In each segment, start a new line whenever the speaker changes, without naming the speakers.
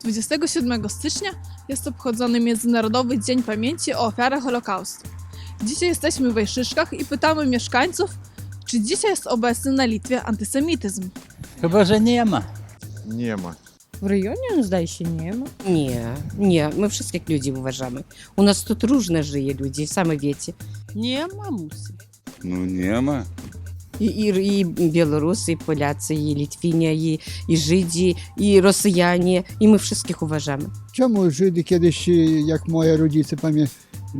27 stycznia jest obchodzony Międzynarodowy Dzień Pamięci o ofiarach Holokaustu. Dzisiaj jesteśmy w Wejszyszkach i pytamy mieszkańców, czy dzisiaj jest obecny na Litwie antysemityzm.
Chyba, że nie ma.
Nie ma.
W rejonie, no, zdaje się, nie ma.
Nie, nie, my wszystkich ludzi uważamy. У нас тут różne żyje ludzi, same wiecie.
Nie ma musi.
Ну, нема.
І, і, і білоруси, і поляці, і літвіні, і, і жиді, і росіяни, і ми wszystkich uważamy.
Czemu Żydy kiedyś, jak moje rodzice pamię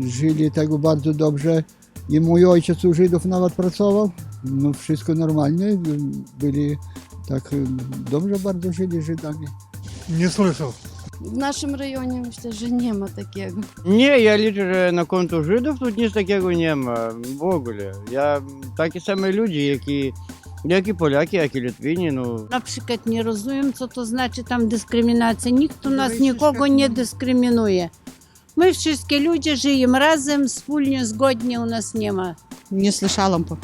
żyli tak bardzo dobrze i mój ojciec u Żydów nawet pracował, no wszystko normalnie, byli tak dobrze bardzo żyli Żydami.
Не слышал.
В myślę, że nie ma takiego.
Ні, я лічу, на конту жидів тут ніч такого нема в. Я такі самі люди, які, як і поляки, як і літвіні, ну,
rozumiem, co to znaczy tam dyskryminacja. Nikt u nas nikogo nie dyskryminuje. My wszystkie ludzie żyjemy razem, wspólnie, zgodnie u nas nie ma.
Nie słyszałam, bo-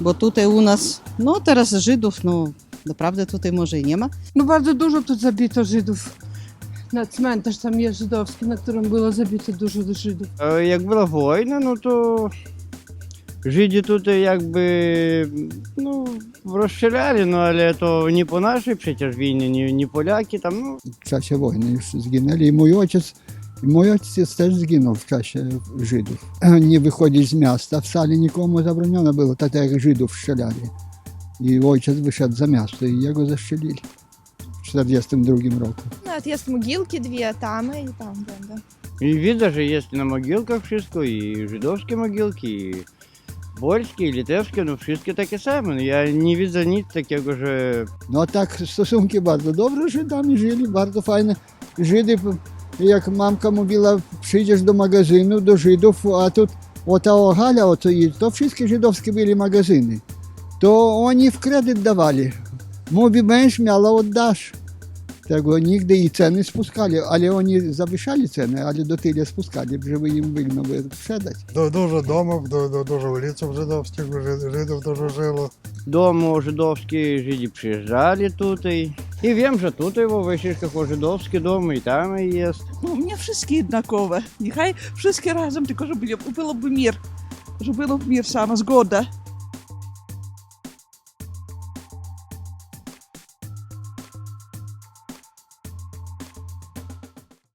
bo tutaj u nas, no teraz Żydów, no naprawdę tutaj może i nie ma.
No bardzo dużo tu zabito Żydów. Na cmentarz tam jest żydowski, na którym było zabito dużo Żydów.
е, як була війна, ну то жиді тут якби ну, розстріляли, ну але то не по нашій przecież війні, ні, ні поляки там, ну,
W czasie wojny już zginęli i mój ojciec, i mój ojciec też zginął w czasie Żydów. Nie wychodzić z miasta, wcale nikomu zabroniono było, tak jak Żydów strzelali. I ojciec wyszedł za miasto i jego zastrzelili w 1942 roku.
Навіть є могилки дві там і там będę.
і видно, що є на могилках wszystko, і жидовські могилки, і польські, і литевські, ну, wszystkie таке саме. Ну, Я не widzę nic takiego, że
No a tak stosunki bardzo dobre Żydami żyli, bardzo fajne. Żydy, jak mamka mówiła, przyjdziesz do magazynu, do Żydów, a tu o ta Ogalia, o to, i to wszystkie żydowskie byli magazyny. To oni w kredyt dawali. Mówi, będziesz miała, oddasz. Tego nigdy i ceny spuszczali, ale oni zawyżali ceny, ale do tyle spuszczali, żeby im wygodno było sprzedać.
Ду- Дуже домов, ду- ду- дуже вулиців жидовських, жи- жидів дуже жило.
дому жидовські жиді приїжджали тут. І, і wiem, що тут во Вишишках о жидовські доми, і там і є.
No, mnie wszystkie jednakowe. Niechaj wszystkie razem, tylko żeby było by mir. Żeby był mir sama, zgoda.